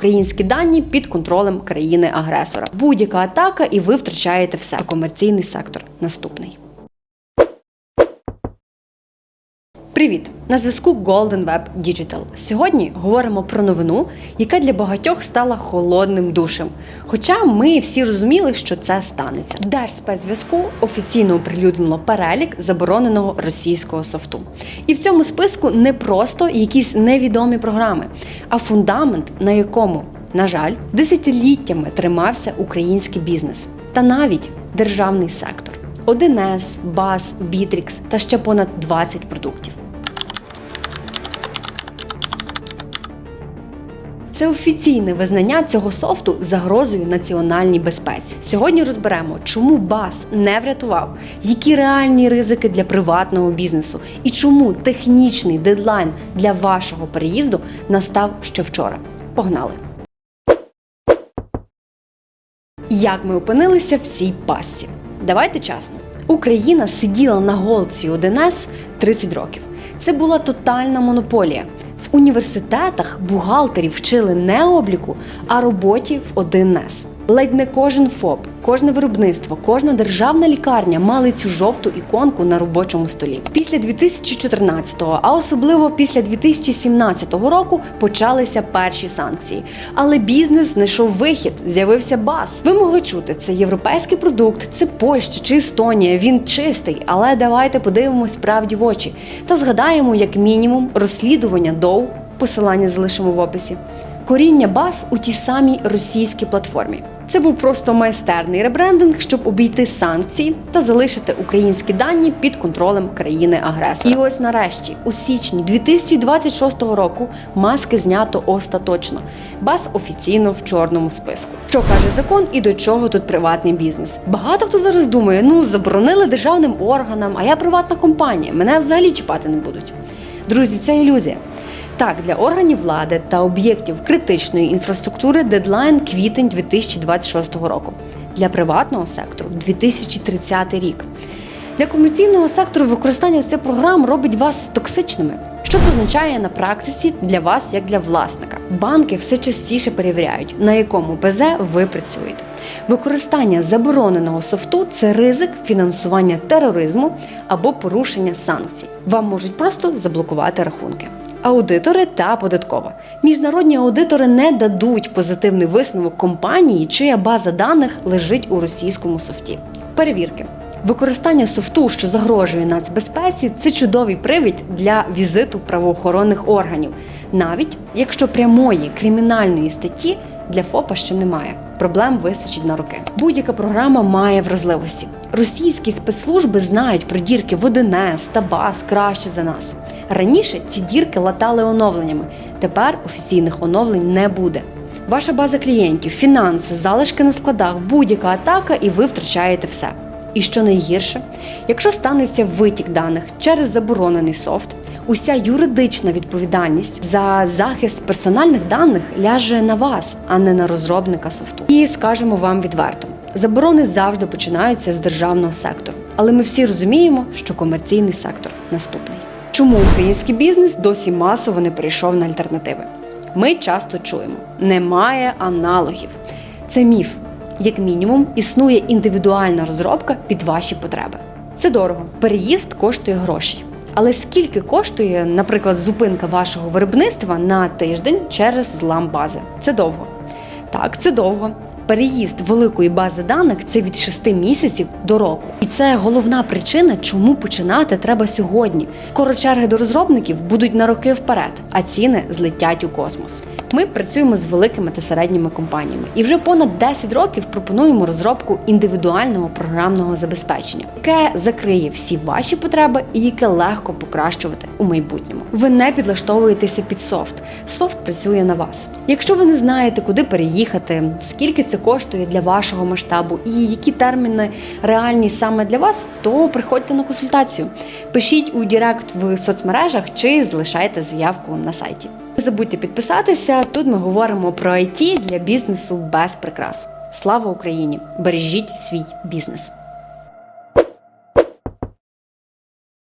Українські дані під контролем країни-агресора. Будь-яка атака, і ви втрачаєте все. Комерційний сектор наступний. Привіт! На зв'язку Golden Web Digital. Сьогодні говоримо про новину, яка для багатьох стала холодним душем. Хоча ми всі розуміли, що це станеться. Держспецзв'язку офіційно оприлюднило перелік забороненого російського софту. І в цьому списку не просто якісь невідомі програми, а фундамент, на якому, на жаль, десятиліттями тримався український бізнес та навіть державний сектор. 1С, БАС, Бітрікс та ще понад 20 продуктів. Це офіційне визнання цього софту загрозою національній безпеці. Сьогодні розберемо, чому БАС не врятував, які реальні ризики для приватного бізнесу і чому технічний дедлайн для вашого переїзду настав ще вчора. Погнали! Як ми опинилися в цій пастці? Давайте чесно. Україна сиділа на голці 1С 30 років. Це була тотальна монополія. Університетах бухгалтерів вчили не обліку, а роботі в 1С. Ледь не кожен ФОП, кожне виробництво, кожна державна лікарня мали цю жовту іконку на робочому столі. Після 2014-го, а особливо після 2017 року, почалися перші санкції. Але бізнес знайшов вихід, з'явився бас. Ви могли чути, це європейський продукт, це Польща чи Естонія. Він чистий, але давайте подивимось правді в очі та згадаємо, як мінімум, розслідування ДОУ, посилання залишимо в описі. Коріння баз у тій самій російській платформі. Це був просто майстерний ребрендинг, щоб обійти санкції та залишити українські дані під контролем країни-агресора. І ось нарешті, у січні 2026 року, маски знято остаточно. Бас офіційно в чорному списку. Що каже закон і до чого тут приватний бізнес? Багато хто зараз думає: ну заборонили державним органам, а я приватна компанія. Мене взагалі чіпати не будуть. Друзі, це ілюзія. Так, для органів влади та об'єктів критичної інфраструктури дедлайн квітень 2026 року. Для приватного сектору 2030 рік. Для комерційного сектору використання цих програм робить вас токсичними. Що це означає на практиці для вас, як для власника? Банки все частіше перевіряють, на якому ПЗ ви працюєте. Використання забороненого софту це ризик фінансування тероризму або порушення санкцій. Вам можуть просто заблокувати рахунки. Аудитори та податкова. Міжнародні аудитори не дадуть позитивний висновок компанії, чия база даних лежить у російському софті. Перевірки. Використання софту, що загрожує нацбезпеці, це чудовий привід для візиту правоохоронних органів, навіть якщо прямої кримінальної статті для ФОПа ще немає. Проблем вистачить на роки. Будь-яка програма має вразливості. Російські спецслужби знають про дірки в 1С та БАС краще за нас. Раніше ці дірки латали оновленнями. Тепер офіційних оновлень не буде. Ваша база клієнтів, фінанси, залишки на складах, будь-яка атака, і ви втрачаєте все. І що найгірше, якщо станеться витік даних через заборонений софт, уся юридична відповідальність за захист персональних даних ляже на вас, а не на розробника софту. І скажемо вам відверто: заборони завжди починаються з державного сектору, але ми всі розуміємо, що комерційний сектор наступний. Чому український бізнес досі масово не перейшов на альтернативи? Ми часто чуємо: немає аналогів. Це міф. Як мінімум, існує індивідуальна розробка під ваші потреби. Це дорого. Переїзд коштує грошей. Але скільки коштує, наприклад, зупинка вашого виробництва на тиждень через злам бази? Це довго. Так, це довго. Переїзд великої бази даних це від 6 місяців до року. І це головна причина, чому починати треба сьогодні. Скоро черги до розробників будуть на роки вперед, а ціни злетять у космос. Ми працюємо з великими та середніми компаніями і вже понад 10 років пропонуємо розробку індивідуального програмного забезпечення, яке закриє всі ваші потреби і яке легко покращувати у майбутньому. Ви не підлаштовуєтеся під софт. Софт працює на вас. Якщо ви не знаєте, куди переїхати, скільки це коштує для вашого масштабу і які терміни реальні саме для вас, то приходьте на консультацію. Пишіть у Директ в соцмережах чи залишайте заявку на сайті. Не забудьте підписатися. Тут ми говоримо про IT для бізнесу без прикрас. Слава Україні! Бережіть свій бізнес!